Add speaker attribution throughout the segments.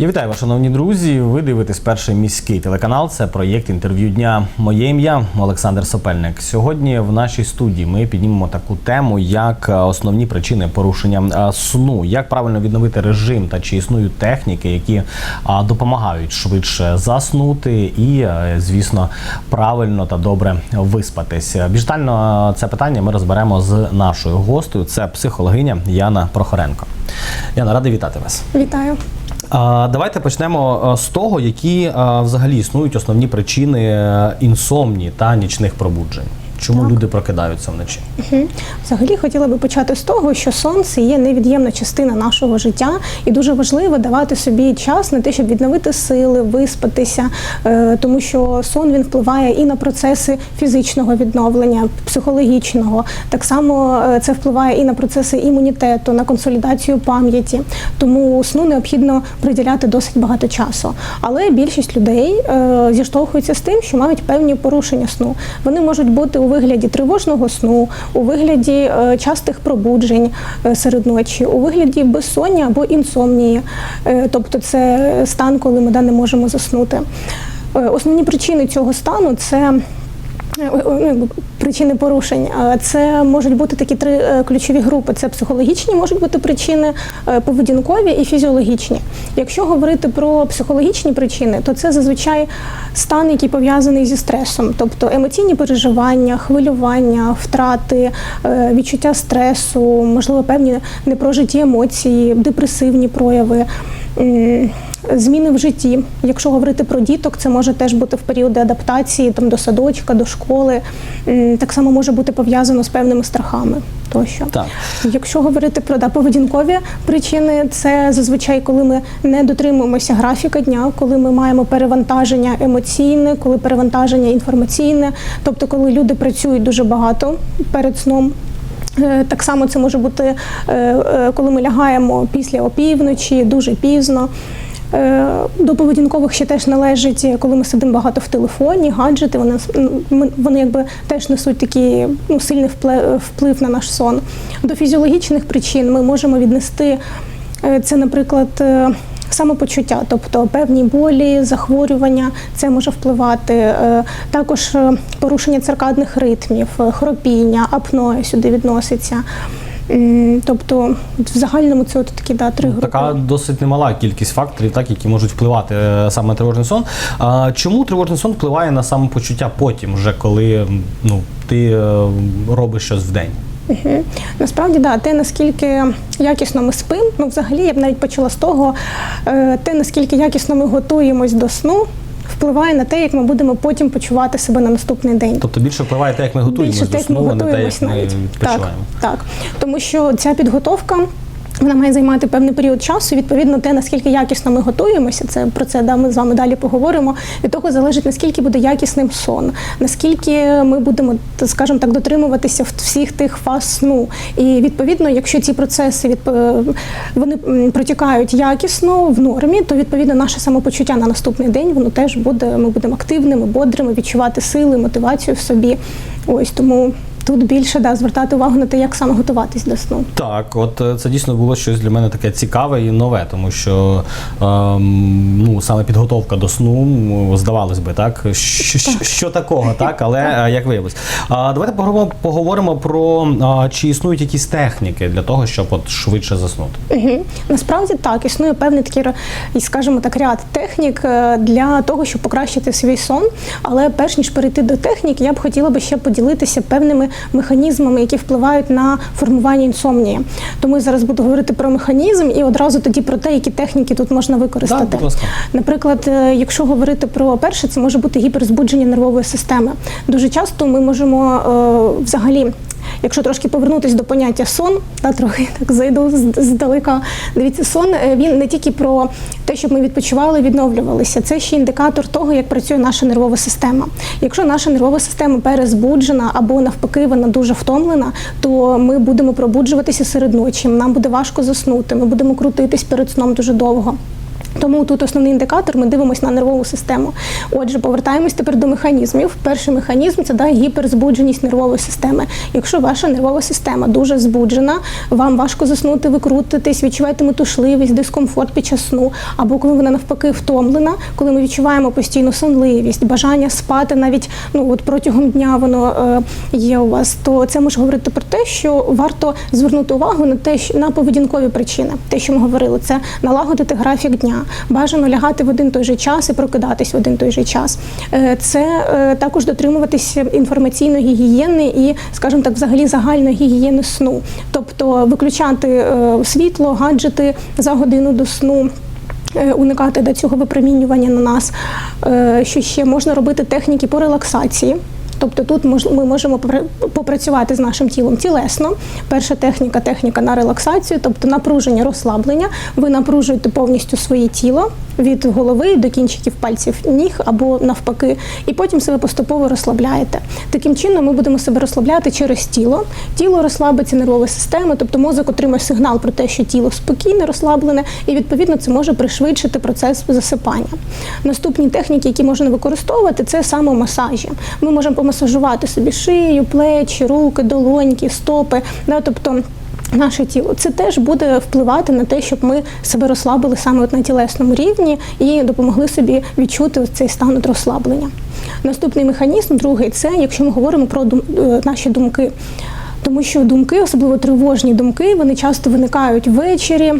Speaker 1: Я вітаю вас, шановні друзі. Ви дивитесь перший міський телеканал. Це проєкт інтерв'ю дня. Моє ім'я Олександр Сопельник. Сьогодні в нашій студії ми піднімемо таку тему, як е, основні причини порушення е, сну, як правильно відновити режим та чи існують техніки, які допомагають швидше заснути і, е, звісно, правильно та добре виспатись. Більш детально е, це питання ми розберемо з нашою гостею. Це психологиня Яна Прохоренко. Яна, радий вітати вас.
Speaker 2: Вітаю.
Speaker 1: Давайте почнемо е, з того, які е, взагалі існують основні причини інсомні та нічних пробуджень. Чому люди прокидаються вночі?
Speaker 2: Мгм. Взагалі хотіла би почати з того, що сон це є невід'ємна частина нашого життя, і дуже важливо давати собі час на те, щоб відновити сили, виспатися, е, тому що сон він впливає і на процеси фізичного відновлення, психологічного. Так само е, це впливає і на процеси імунітету, на консолідацію пам'яті. Тому сну необхідно приділяти досить багато часу. Але більшість людей е, зіштовхуються з тим, що мають певні порушення сну. Вони можуть бути у вигляді тривожного сну, у вигляді е, частих пробуджень е, серед ночі, у вигляді безсоння або інсомнії. Е, Тобто це стан, коли ми да, не можемо заснути. Основні причини цього стану це ну, Причини порушень це можуть бути такі три е, ключові групи: це психологічні, можуть бути причини, е, поведінкові і фізіологічні. Якщо говорити про психологічні причини, то це зазвичай стан, який пов'язаний зі стресом, тобто емоційні переживання, хвилювання, втрати, е, відчуття стресу, можливо, певні непрожиті емоції, депресивні прояви. Зміни в житті. Якщо говорити про діток, це може теж бути в періоди адаптації там, до садочка, до школи. Так само може бути пов'язано з певними страхами тощо.
Speaker 1: Так.
Speaker 2: Якщо говорити про да, поведінкові причини, це зазвичай, коли ми не дотримуємося графіка дня, коли ми маємо перевантаження емоційне, коли перевантаження інформаційне, тобто коли люди працюють дуже багато перед сном. Е, Так само це може бути, е, е, коли ми лягаємо після опівночі, дуже пізно. Е, До поведінкових ще теж належить, коли ми сидимо багато в телефоні, гаджети, вони, вони якби теж несуть такий ну, сильний вплив на наш сон. До фізіологічних причин ми можемо віднести е, це, наприклад, е, самопочуття, тобто певні болі, захворювання, це може впливати. Е, Також е, порушення циркадних ритмів, е, хропіння, апноe сюди відноситься. М, Тобто, в загальному це от такі да, три групи.
Speaker 1: Така досить немала кількість факторів, так які можуть впливати е, саме на тривожний сон. А чому тривожний сон впливає на самопочуття потім, вже коли ну ти е, робиш щось в день?
Speaker 2: Мгм. Насправді, да, те, наскільки якісно ми спимо, ну взагалі я б навіть почала з того, е, те, наскільки якісно ми готуємось до сну, впливає на те, як ми будемо потім почувати себе на наступний день.
Speaker 1: Тобто більше впливає те, як ми готуємося
Speaker 2: Більше те, як ми
Speaker 1: готуємося
Speaker 2: навіть. Так, так. Тому що ця підготовка. Вона має займати певний період часу. Відповідно, те, наскільки якісно ми готуємося, це про це да, ми з вами далі поговоримо. Від того залежить наскільки буде якісним сон, наскільки ми будемо, скажімо так, дотримуватися всіх тих фаз сну. І відповідно, якщо ці процеси відп- вони протікають якісно в нормі, то відповідно наше самопочуття на наступний день воно теж буде. Ми будемо активними, бодрими, відчувати сили, мотивацію в собі. Ось тому тут більше да, звертати увагу на те, як саме готуватись до сну.
Speaker 1: Так, от е, це дійсно було щось для мене таке цікаве і нове, тому що ем, ну саме підготовка до сну, здавалось би, так що, що, що такого, так, але е, як виявилось. А давайте поговоримо, поговоримо про а, чи існують якісь техніки для того, щоб от швидше заснути.
Speaker 2: Угу. Насправді так, існує певний такий, скажімо так, ряд технік е, для того, щоб покращити свій сон. Але перш ніж перейти до технік, я б хотіла би ще поділитися певними механізмами, які впливають на формування інсомнії. Тому я зараз буду говорити про механізм і одразу тоді про те, які техніки тут можна використати.
Speaker 1: Да.
Speaker 2: Наприклад, е, якщо говорити про перше, це може бути гіперзбудження нервової системи. Дуже часто ми можемо е, взагалі. Якщо трошки повернутися до поняття сон, та трохи так зайду здалека. Дивіться, сон е, він не тільки про те, щоб ми відпочивали, відновлювалися. Це ще індикатор того, як працює наша нервова система. Якщо наша нервова система перезбуджена або навпаки вона дуже втомлена, то ми будемо пробуджуватися серед ночі. Нам буде важко заснути. Ми будемо крутитись перед сном дуже довго. Тому тут основний індикатор, ми дивимося на нервову систему. Отже, повертаємось тепер до механізмів. Перший механізм це да, гіперзбудженість нервової системи. Якщо ваша нервова система дуже збуджена, вам важко заснути, ви крутитесь, відчуваєте метушливість, дискомфорт під час сну, або коли вона навпаки втомлена, коли ми відчуваємо постійну сонливість, бажання спати навіть ну от протягом дня воно е, є у вас, то це може говорити про те, що варто звернути увагу на те, що на поведінкові причини. Те, що ми говорили, це налагодити графік дня, бажано лягати в один той же час і прокидатись в один той же час. Е, Це е, також дотримуватися інформаційної гігієни і, скажімо так, взагалі загальної гігієни сну, тобто виключати е, світло, гаджети за годину до сну. Уникати до цього випромінювання на нас. Що ще можна робити техніки по релаксації. Тобто тут ми можемо попрацювати з нашим тілом тілесно. Перша техніка техніка на релаксацію, тобто напруження, розслаблення. Ви напружуєте повністю своє тіло від голови до кінчиків пальців ніг або навпаки, і потім себе поступово розслабляєте. Таким чином ми будемо себе розслабляти через тіло. Тіло розслабиться, нервова система, тобто мозок отримує сигнал про те, що тіло спокійне, розслаблене, і відповідно це може пришвидшити процес засипання. Наступні техніки, які можна використовувати, це самомасажі. Ми можемо помасажувати собі шию, плечі, руки, долоньки, стопи. Да, тобто Наше тіло це теж буде впливати на те, щоб ми себе розслабили саме от на тілесному рівні і допомогли собі відчути цей стан от розслаблення. Наступний механізм, другий, це якщо ми говоримо про дум, е, наші думки. Тому що думки, особливо тривожні думки, вони часто виникають ввечері.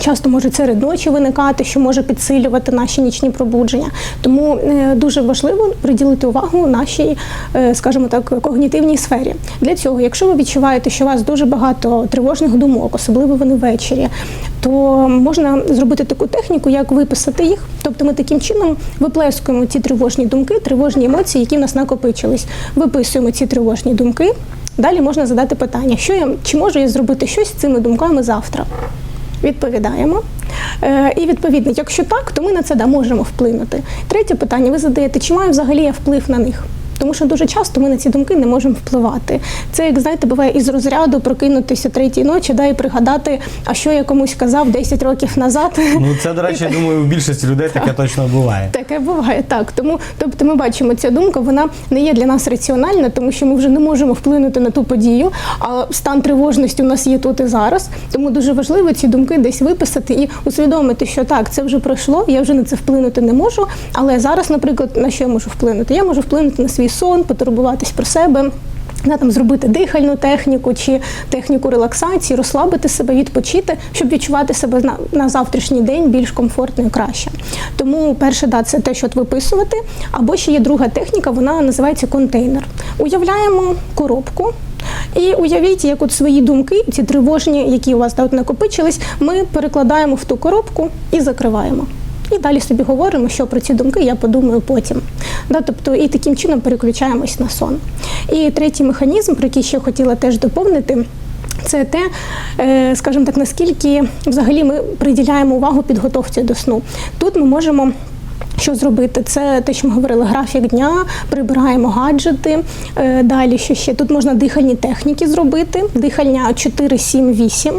Speaker 2: Часто може серед ночі виникати, що може підсилювати наші нічні пробудження. Тому е, дуже важливо приділити увагу нашій, е, скажімо так, когнітивній сфері. Для цього, якщо ви відчуваєте, що у вас дуже багато тривожних думок, особливо вони ввечері, то можна зробити таку техніку, як виписати їх. Тобто ми таким чином виплескуємо ті тривожні думки, тривожні емоції, які в нас накопичились. Виписуємо ці тривожні думки. Далі можна задати питання, що я чи можу я зробити щось з цими думками завтра. Відповідаємо. Е, І відповідно, якщо так, то ми на це да, можемо вплинути. Третє питання: ви задаєте, чи маю взагалі я вплив на них? Тому що дуже часто ми на ці думки не можемо впливати. Це, як знаєте, буває із розряду прокинутися третій ночі, да, і пригадати, а що я комусь казав 10 років назад.
Speaker 1: Ну це, до речі, я думаю, у більшості людей таке точно буває.
Speaker 2: Таке буває так. Тому, тобто, ми бачимо, ця думка вона не є для нас раціональна, тому що ми вже не можемо вплинути на ту подію. А стан тривожності у нас є тут і зараз. Тому дуже важливо ці думки десь виписати і усвідомити, що так, це вже пройшло, я вже на це вплинути не можу. Але зараз, наприклад, на що я можу вплинути? Я можу вплинути на свій сон, потурбуватись про себе. Да, там зробити дихальну техніку чи техніку релаксації, розслабити себе, відпочити, щоб відчувати себе на, на завтрашній день більш комфортно і краще. Тому перше, да, це те, що виписувати. Або ще є друга техніка, вона називається контейнер. Уявляємо коробку. І уявіть, як от свої думки, ці тривожні, які у вас да, от накопичились, ми перекладаємо в ту коробку і закриваємо. І далі собі говоримо, що про ці думки я подумаю потім. Да, тобто і таким чином переключаємось на сон. І третій механізм, про який ще хотіла теж доповнити. Це те, е, скажімо так, наскільки взагалі ми приділяємо увагу підготовці до сну. Тут ми можемо що зробити? Це те, що ми говорили, графік дня, прибираємо гаджети. Е, Далі що ще? Тут можна дихальні техніки зробити. Дихальня 4, 7, 8.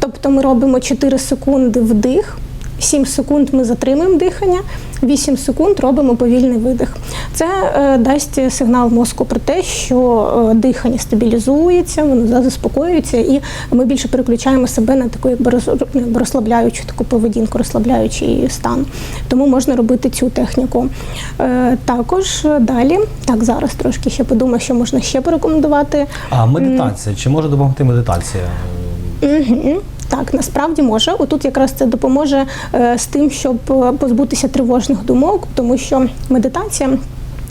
Speaker 2: Тобто ми робимо 4 секунди вдих. 7 секунд ми затримуємо дихання, 8 секунд робимо повільний видих. Це е, дасть сигнал мозку про те, що е, дихання стабілізується, воно заспокоюється, і ми більше переключаємо себе на таку якби роз- якби розслабляючу таку поведінку, розслабляючий стан. Тому можна робити цю техніку. Е, також е, далі, так зараз трошки ще подумаю, що можна ще порекомендувати.
Speaker 1: А медитація, чи може допомогти медитація?
Speaker 2: Угу. Так, насправді може. Отут якраз це допоможе е, з тим, щоб е, позбутися тривожних думок, тому що медитація.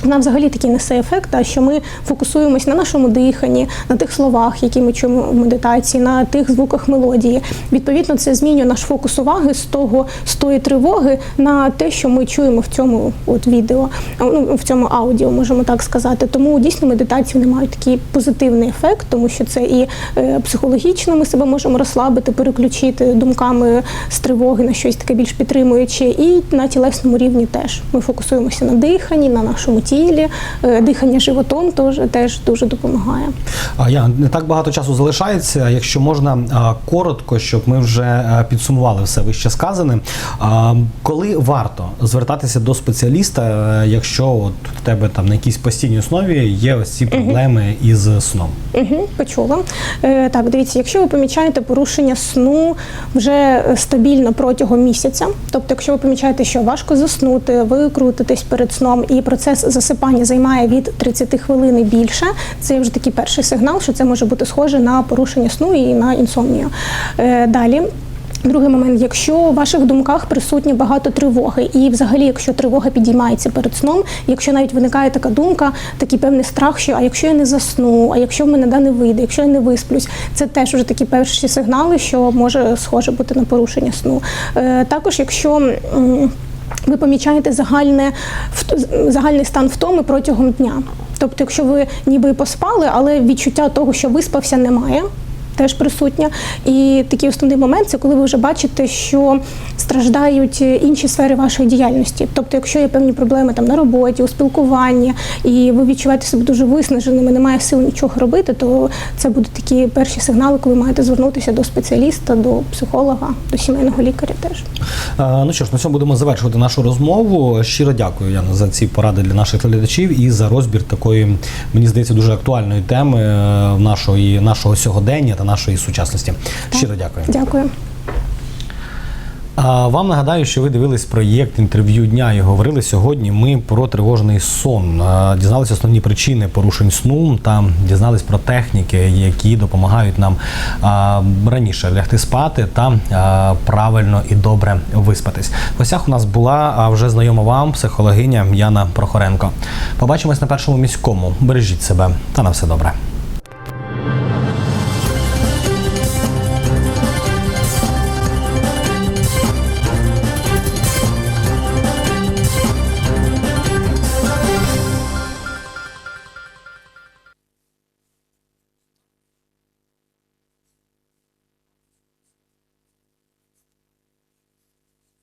Speaker 2: Вона взагалі такий несе ефект, що ми фокусуємось на нашому диханні, на тих словах, які ми чуємо в медитації, на тих звуках мелодії. Відповідно, це змінює наш фокус уваги з того з тої тривоги на те, що ми чуємо в цьому от відео, ну в цьому аудіо, можемо так сказати. Тому дійсно медитації вони мають такий позитивний ефект, тому що це і е, психологічно ми себе можемо розслабити, переключити думками з тривоги на щось таке більш підтримуюче, і на тілесному рівні теж ми фокусуємося на диханні, на нашому тілі. Тілі, е, дихання животом теж, теж дуже допомагає.
Speaker 1: А я не так багато часу залишається. Якщо можна коротко, щоб ми вже підсумували все вище сказане. Коли варто звертатися до спеціаліста, е, якщо от в тебе там на якійсь постійній основі є ось ці проблеми із сном?
Speaker 2: Угу, почула. Е, так, дивіться, якщо ви помічаєте порушення сну вже е, стабільно протягом місяця, тобто, якщо ви помічаєте, що важко заснути, ви крутитесь перед сном, і процес засипання займає від 30 хвилин і більше, це вже такий перший сигнал, що це може бути схоже на порушення сну і на інсомнію. Е, далі. Другий момент, якщо у ваших думках присутні багато тривоги, і взагалі, якщо тривога підіймається перед сном, якщо навіть виникає така думка, такий певний страх, що а якщо я не засну, а якщо в мене да не вийде, якщо я не висплюсь, це теж вже такі перші сигнали, що може схоже бути на порушення сну. Е, також, якщо ви помічаєте загальне загальний стан втоми протягом дня. Тобто, якщо ви ніби поспали, але відчуття того, що виспався, немає. Теж присутня. І такий основний момент це коли ви вже бачите, що страждають інші сфери вашої діяльності. Тобто, якщо є певні проблеми там на роботі, у спілкуванні, і ви відчуваєте себе дуже виснаженими, немає сил нічого робити, то це будуть такі перші сигнали, коли маєте звернутися до спеціаліста, до психолога, до сімейного лікаря теж.
Speaker 1: Е, Ну що ж, на цьому будемо завершувати нашу розмову. Щиро дякую, Яна, за ці поради для наших глядачів і за розбір такої, мені здається, дуже актуальної теми е, нашої, нашого сьогодення та нашої сучасності. Щиро дякую.
Speaker 2: Дякую.
Speaker 1: Вам нагадаю, що ви дивились проєкт інтерв'ю дня і говорили сьогодні. Ми про тривожний сон. Дізналися основні причини порушень сну та дізнались про техніки, які допомагають нам раніше лягти спати та правильно і добре виспатись. В гостях у нас була вже знайома вам психологиня Яна Прохоренко. Побачимось на першому міському. Бережіть себе та на все добре.